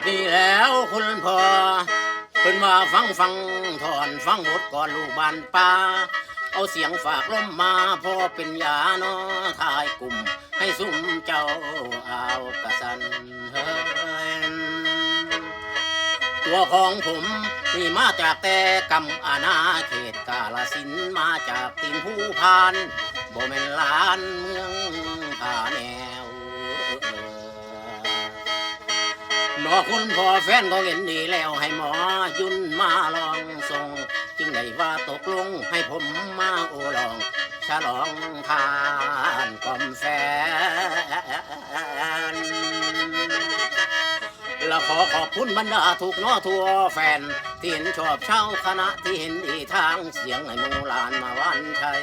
ดนี้แล้วคุณพ่อเพิ่นมาฟังฟังถอนฟังบทก่อนลูกบานป่าเอาเสียงฝากล้มมาพอเป็นยาเนอทายกลุ่ม ให้ซุ่มเจ้าเอากระสันเฮ้ตัวของผมนี่มาจากแต่กำอาณาเขตกาลสินมาจากตีนผู้พานบ่แม่นลานเมืองผาแน วนอคุณพ่อแฟนก็เห็นดีแล้วให้หมอยุ่นมาลองส่งจึงได้ว่าตกลงให้ผมมาโอลองฉลองทานกลอมแฟนและขอขอบคุณบรรดาทุกน้อทัวแฟน ที่เห็นชอบเช่าคณะที่เห็นดีทางเสียงให้มูลานมาวันชัย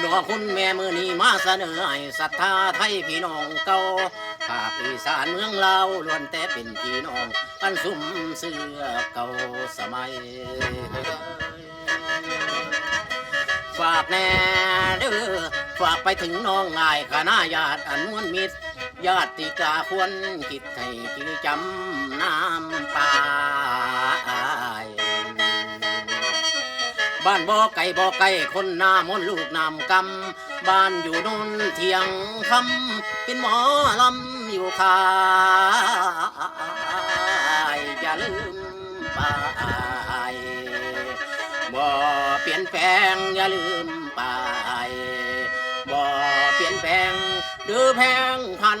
หนอคุณแม่มือนี้มาเสนอให้ศรัทธาไทยพี่น้องเก่า ภาคอีสานเมืองเราล้วนแต่เป็นพี่น้องอันสุ่มเสื้อเก่าสมัย ฝากแน่เด้อฝากไปถึงน้องงายคณะญาติอันมวนมิตรญาติกาควรคิดให้กินจำน้ำปา บ้านบ่อไก่บ่อไก่คนหน้ามนลูกนำกำบ้านอยู่นนเทียงคำเป็นหมอลำอยู่คายอย่าลืมไปบ่เปลี่ยนแปลงอย่าลืมไปบ่เปลี่ยนแปลงหรือแพงพัน